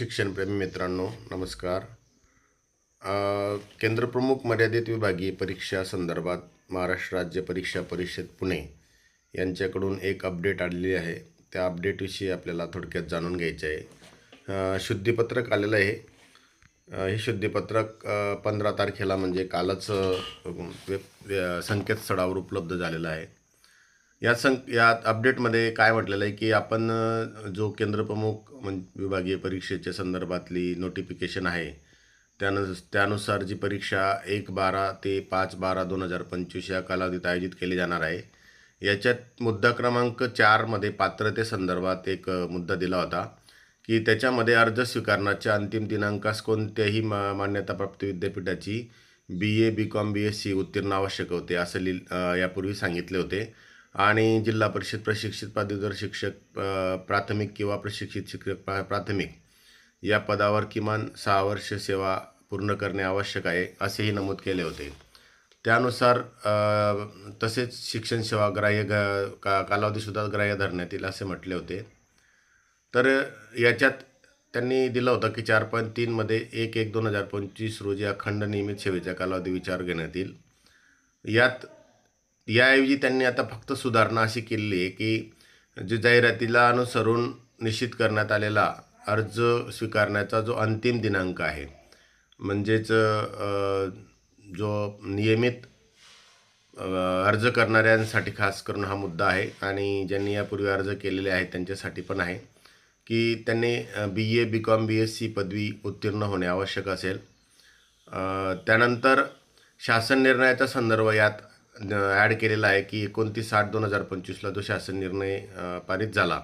शिक्षणप्रेमी मित्रांनो नमस्कार. केंद्रप्रमुख मर्यादित विभागीय परीक्षा संदर्भात महाराष्ट्र राज्य परीक्षा परिषद पुणे यांच्याकडून एक अपडेट आलेली आहे. त्या अपडेटविषयी आपल्याला थोडक्यात जाणून घ्यायचे आहे. शुद्धीपत्रक आलेलं आहे. हे शुद्धीपत्रक पंधरा तारखेला म्हणजे कालच वेब संकेतस्थळावर उपलब्ध झालेलं आहे. या सं या अपडेटमध्ये काय म्हटलेलं आहे की आपण जो केंद्रप्रमुख म्हण विभागीय परीक्षेच्या संदर्भातली नोटिफिकेशन आहे त्यानु त्यानुसार जी परीक्षा एक बारा ते पाच बारा दोन हजार पंचवीस या कालावधीत आयोजित केली जाणार आहे. याच्यात मुद्दा क्रमांक चारमध्ये पात्रतेसंदर्भात एक मुद्दा दिला होता की त्याच्यामध्ये अर्ज स्वीकारण्याच्या अंतिम दिनांकास कोणत्याही मा मान्यताप्राप्त विद्यापीठाची B A B com B S C उत्तीर्ण आवश्यक होते असं लि यापूर्वी सांगितले होते. आणि जिल्हा परिषद प्रशिक्षित पदवीधर शिक्षक प्राथमिक किंवा प्रशिक्षित शिक्षक प्रा प्राथमिक या पदावर किमान सहा वर्ष सेवा पूर्ण करणे आवश्यक आहे असेही नमूद केले होते. त्यानुसार तसेच शिक्षण सेवा ग्राह्य ग का कालावधीसुद्धा ग्राह्य धरण्यात येईल असे म्हटले होते. तर याच्यात त्यांनी दिलं होतं की चार पॉईंट तीनमध्ये एक एक दोन हजार पंचवीस रोजी अखंड नियमित सेवेचा कालावधी विचार घेण्यात येईल. यात याऐवजी त्यांनी आता फक्त सुधारणा अशी केलेली आहे की जे जाहिरातीला अनुसरून निश्चित करण्यात आलेला अर्ज स्वीकारण्याचा जो अंतिम दिनांक आहे म्हणजेच जो नियमित अर्ज करणाऱ्यांसाठी खास करून हा मुद्दा आहे आणि ज्यांनी यापूर्वी अर्ज केलेले आहेत त्यांच्यासाठी पण आहे की त्यांनी B A B com B S C पदवी उत्तीर्ण होणे आवश्यक असेल. त्यानंतर शासन निर्णयाचा संदर्भ यात ॲड केलेला आहे की एकोणतीस आठ दोन हजार पंचवीसला जो शासन निर्णय पारित झाला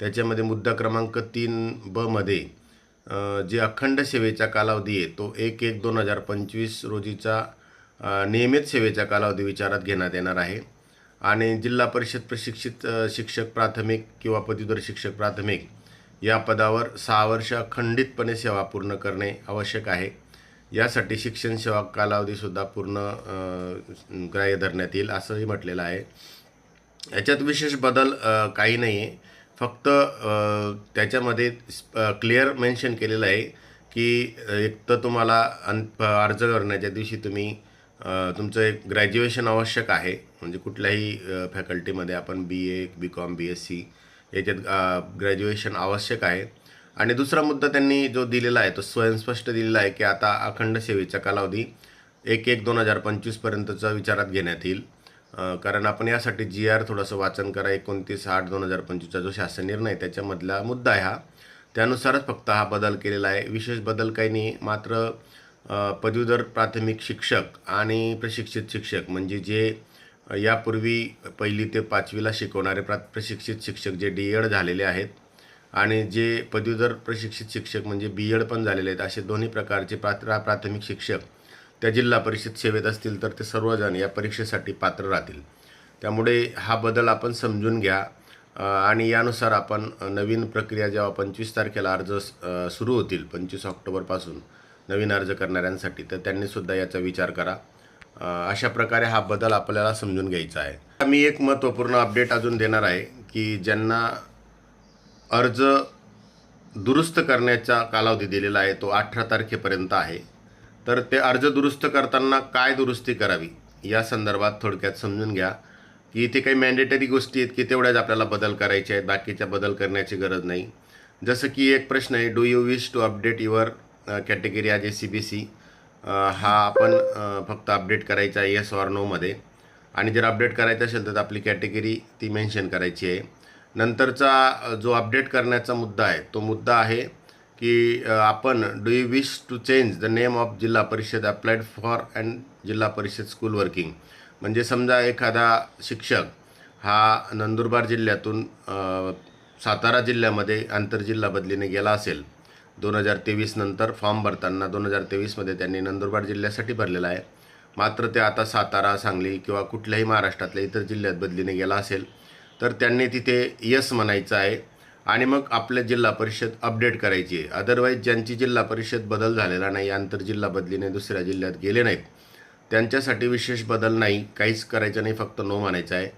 त्याच्यामध्ये मुद्दा क्रमांक तीन बमध्ये जे अखंड सेवेचा कालावधी आहे तो एक एक दोन हजार पंचवीस रोजीचा नियमित सेवेचा कालावधी विचारात घेण्यात येणार आहे. आणि जिल्हा परिषद प्रशिक्षित शिक्षक प्राथमिक किंवा पदवीधर शिक्षक प्राथमिक या पदावर सहा वर्ष अखंडितपणे सेवा पूर्ण करणे आवश्यक आहे. यासाठी शिक्षण सेवा कालावधीसुद्धा पूर्ण ग्राह्य धरण्यात येईल असंही म्हटलेलं आहे. याच्यात विशेष बदल काही नाही आहे फक्त त्याच्यामध्ये क्लिअर मेन्शन केलेलं आहे की एक तर तुम्हाला अन अर्ज करण्याच्या दिवशी तुम्ही तुमचं एक ग्रॅज्युएशन आवश्यक आहे. म्हणजे कुठल्याही फॅकल्टीमध्ये आपण B A B com B S C याच्यात ग्रॅज्युएशन आवश्यक आहे. आणि दुसरा मुद्दा त्यांनी जो दिलेला आहे तो स्वयंस्पष्ट दिलेला आहे की आता अखंड सेवेचा कालावधी एक एक दोन हजार पंचवीसपर्यंतचा विचारात घेण्यात येईल. कारण आपण यासाठी जी आर थोडंसं वाचन करा एकोणतीस आठ दोन हजार पंचवीसचा जो शासन निर्णय त्याच्यामधला मुद्दा आहे हा. त्यानुसारच फक्त हा बदल केलेला आहे. विशेष बदल काही नाही मात्र पदवीधर प्राथमिक शिक्षक आणि प्रशिक्षित शिक्षक म्हणजे जे यापूर्वी पहिली ते पाचवीला शिकवणारे प्रा प्रशिक्षित शिक्षक जे डी एड झालेले आहेत आणि जे पदवीधर प्रशिक्षित शिक्षक म्हणजे बी एड पण झालेले आहेत असे दोन्ही प्रकारचे प्रा प्राथमिक शिक्षक त्या जिल्हा परिषद सेवेत असतील तर ते सर्वजण या परीक्षेसाठी पात्र राहतील. त्यामुळे हा बदल आपण समजून घ्या. आणि यानुसार आपण नवीन प्रक्रिया जेव्हा पंचवीस तारखेला अर्ज सुरू होतील पंचवीस ऑक्टोबरपासून नवीन अर्ज करणाऱ्यांसाठी तर त्यांनीसुद्धा याचा विचार करा. अशा प्रकारे हा बदल आपल्याला समजून घ्यायचा आहे. मी एक महत्त्वपूर्ण अपडेट अजून देणार आहे की ज्यांना अर्ज दुरुस्त करण्याचा कालावधी दिलेला आहे तो अठरा तारखेपर्यंत आहे. तर ते अर्ज दुरुस्त करताना काय दुरुस्ती करावी या संदर्भात थोडक्यात समजून घ्या. की इथे काही मॅन्डेटरी गोष्टी आहेत की तेवढ्याच आपल्याला बदल करायचे आहेत बाकीच्या बदल करण्याची गरज नाही. जसं की एक प्रश्न आहे do you wish to update your category आज ए सी बी सी हा आपण फक्त अपडेट करायचा आहे येस ऑर नोमध्ये आणि जर अपडेट करायचं असेल तर आपली कॅटेगरी ती मेन्शन करायची आहे. नंतरचा जो अपडेट करण्याचा मुद्दा आहे तो मुद्दा आहे की आपण do you wish to change the name of Zilla Parishad applied for and जिल्हा परिषद स्कूल वर्किंग? म्हणजे समजा एखादा शिक्षक हा नंदुरबार जिल्ह्यातून सातारा जिल्ह्यामध्ये आंतरजिल्हा बदलीने गेला असेल दोन हजार तेवीस नंतर फॉर्म भरताना दोन हजार तेवीसमध्ये त्यांनी नंदुरबार जिल्ह्यासाठी भरलेला आहे. मात्र ते आता सातारा सांगली किंवा कुठल्याही महाराष्ट्रातल्या इतर जिल्ह्यात बदलीने गेला असेल. तर त्यांनी तिथे यस म्हणायचं आहे. आणि मग आपल्या जिल्हा परिषद अपडेट करायची आहे. अदरवाईज ज्यांची जिल्हा परिषद बदल झालेला नाही आंतरजिल्हा बदलीने दुसऱ्या जिल्ह्यात गेले नाहीत. त्यांच्यासाठी विशेष बदल नाही काहीच करायचं नाही फक्त नो म्हणायचं आहे.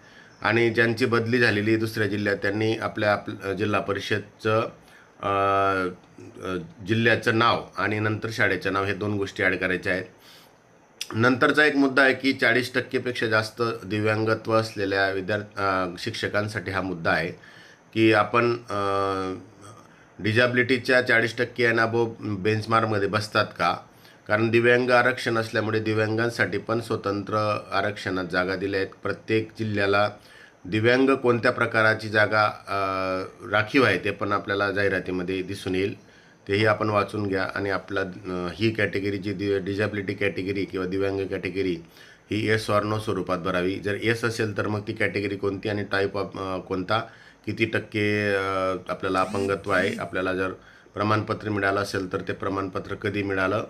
आणि ज्यांची बदली झालेली आहे दुसऱ्या जिल्ह्यात त्यांनी आपल्या आप जिल्हा परिषदचं जिल्ह्याचं नाव आणि नंतर शाळेचं नाव हे दोन गोष्टी ॲड करायच्या आहेत. नंतरचा एक मुद्दा आहे की चाळीस टक्केपेक्षा जास्त दिव्यांगत्व असलेल्या विद्यार्थ शिक्षकांसाठी हा मुद्दा आहे की आपण डिजॅबिलिटीच्या चाळीस टक्के आणि अबो बेंचमार्कमध्ये बसतात का? कारण दिव्यांग आरक्षण असल्यामुळे दिव्यांगांसाठी पण स्वतंत्र आरक्षणात जागा दिल्या आहेत. प्रत्येक जिल्ह्याला दिव्यांग कोणत्या प्रकाराची जागा राखीव आहे ते पण आपल्याला जाहिरातीमध्ये दिसून येईल. तेही आपण वाचून घ्या. आणि आपला ही कॅटेगरी जी दि डिजॅबिलिटी कॅटेगरी किंवा दिव्यांग कॅटेगरी ही एस ऑर नो स्वरूपात भरावी. जर एस असेल तर मग ती कॅटेगरी कोणती आणि टाईप ऑफ कोणता किती टक्के आपल्याला अपंगत्व आहे. आपल्याला जर प्रमाणपत्र मिळालं असेल तर ते प्रमाणपत्र कधी मिळालं?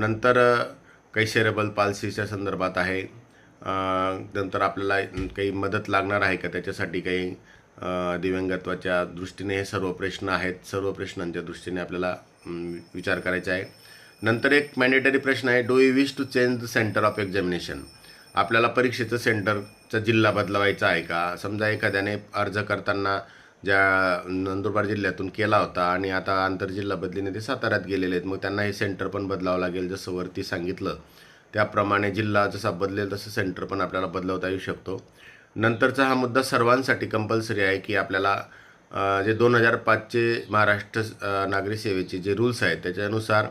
नंतर अ, काही सेरेबल संदर्भात आहे. नंतर आपल्याला काही मदत लागणार आहे का त्याच्यासाठी काही? दिव्यांगत्वाच्या दृष्टीने हे सर्व प्रश्न आहेत. सर्व प्रश्नांच्या दृष्टीने आपल्याला विचार करायचा आहे नंतर एक मॅन्डेटरी प्रश्न आहे do you wish to change the centre of examination आपल्याला परीक्षेचं सेंटरचा जिल्हा बदलवायचा आहे का? समजा एखाद्याने अर्ज करताना ज्या नंदुरबार जिल्ह्यातून केला होता आणि आता आंतरजिल्हा बदलीने ते साताऱ्यात गेलेले आहेत मग त्यांना हे सेंटर पण बदलावं लागेल जसं वरती सांगितलं. त्याप्रमाणे जिल्हा जसा बदलेल तसं सेंटर पण आपल्याला बदलवता येऊ शकतो. नंतरचा हा मुद्दा सर्वांसाठी कंपल्सरी आहे की आपल्याला जे दोन हजार पाचचे महाराष्ट्र नागरी सेवेचे जे रूल्स आहेत त्याच्यानुसार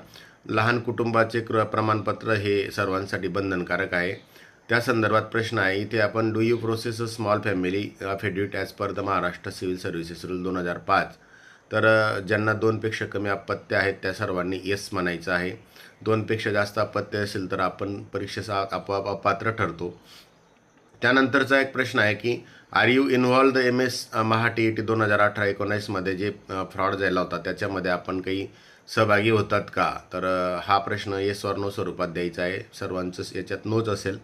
लहान कुटुंबाचे क्र प्रमाणपत्र हे सर्वांसाठी बंधनकारक आहे. त्या संदर्भात प्रश्न आहे इथे आपण do you process a small family affidavit as per the Maharashtra civil services rule दोन हजार पाच. तर ज्यांना दोनपेक्षा कमी अपत्य आहेत त्या सर्वांनी येस म्हणायचं आहे. दोनपेक्षा जास्त अपत्य असेल तर आपण परीक्षेचा आपोआप अपात्र ठरतो. त्यानंतरचा एक प्रश्न आहे की are you involve the M S Maha T E T दोन हजार अठरा एकोणीसमध्ये जे फ्रॉड झाला होता त्याच्यामध्ये आपण काही सहभागी होतात का? तर हा प्रश्न येस ऑर नो स्वरूपात द्यायचा आहे. सर्वांचंच याच्यात नोच असेल.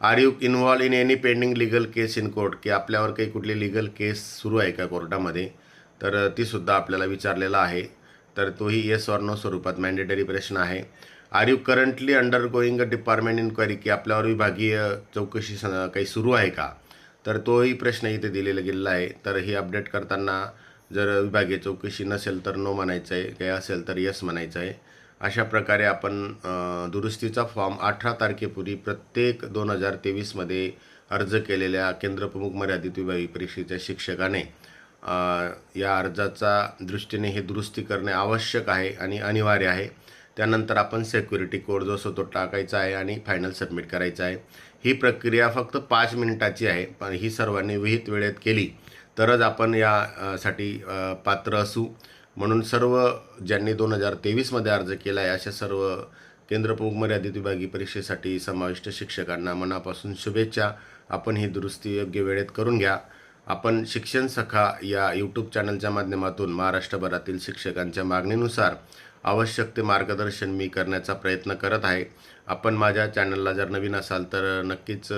Are you involve in any pending legal case in court की आपल्यावर काही कुठली लिगल केस सुरू आहे का कोर्टामध्ये? तर तीसुद्धा आपल्याला विचारलेला आहे. तर तोही येस ऑर नो स्वरूपात मॅन्डेटरी प्रश्न आहे. Are you currently undergoing a department inquiry की आपल्यावर विभागीय चौकशी स काही सुरू आहे का? तर तोही प्रश्न इथे दिलेला गेलेला आहे. तर ही अपडेट करताना जर विभागीय चौकशी नसेल तर नो म्हणायचं आहे. काही असेल तर यस म्हणायचं आहे. अशा प्रकारे आपण दुरुस्तीचा फॉर्म अठरा तारखेपूर्वी प्रत्येक दोन हजार तेवीसमध्ये अर्ज केलेल्या केंद्रप्रमुख मर्यादित विभागीय परीक्षेच्या शिक्षकाने या अर्जाचा दृष्टीने हे दुरुस्ती करणे आवश्यक आहे आणि अनिवार्य आहे. त्यानंतर आपण सेक्युरिटी कोड जो असतो तो टाकायचा आहे आणि फायनल सबमिट करायचा आहे. ही प्रक्रिया फक्त पाच मिनिटाची आहे पण ही सर्वांनी विहित वेळेत केली. तरच आपण या साठी पात्र असू. म्हणून सर्व ज्यांनी दोन हजार तेवीसमध्ये अर्ज केला आहे अशा सर्व केंद्रप्रमुख मर्यादित विभागीय परीक्षेसाठी समाविष्ट शिक्षकांना मनापासून शुभेच्छा. आपण ही दुरुस्ती योग्य वेळेत करून घ्या. आपण शिक्षण सखा या यूट्यूब चॅनलच्या माध्यमातून महाराष्ट्रभरातील शिक्षकांच्या मागणीनुसार आवश्यक ते मार्गदर्शन मी करण्याचा प्रयत्न करत आहे. आपण माझ्या चॅनलला जर नवीन असाल तर नक्कीच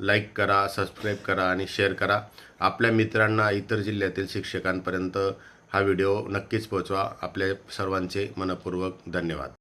लाईक करा सबस्क्राईब करा आणि शेअर करा. आपल्या मित्रांना इतर जिल्ह्यातील शिक्षकांपर्यंत हा व्हिडिओ नक्कीच पोहोचवा. आपल्या सर्वांचे मनपूर्वक धन्यवाद.